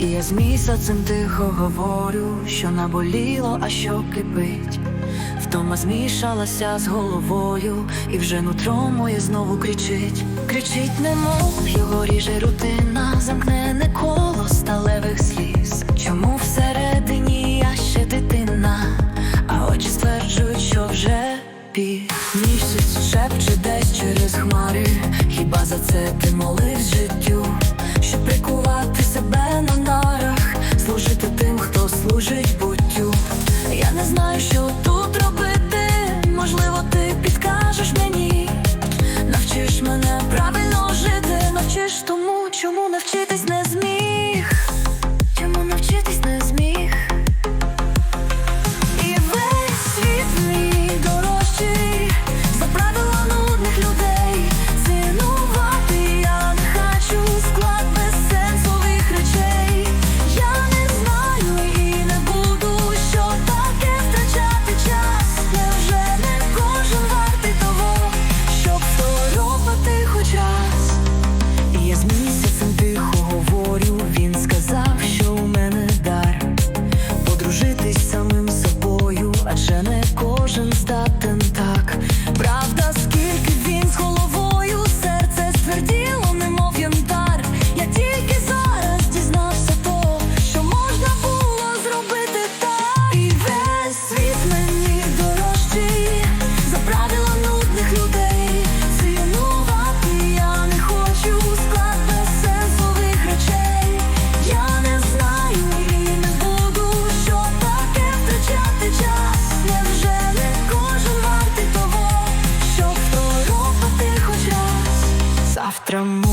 І я з місяцем тихо говорю, що наболіло, а що кипить. Втома змішалася з головою, і вже нутро моє знову кричить. Кричить, немов його ріже рутина, замкнене коло сталевих сліз. Чому всередині я ще дитина, а очі стверджують, що вже пі Місяць шепче десь через хмари. Хіба за це ти моливсь життю? Щоб прикувати себе не зміг. Дар Подружитись самим собою, адже не кожен здатний from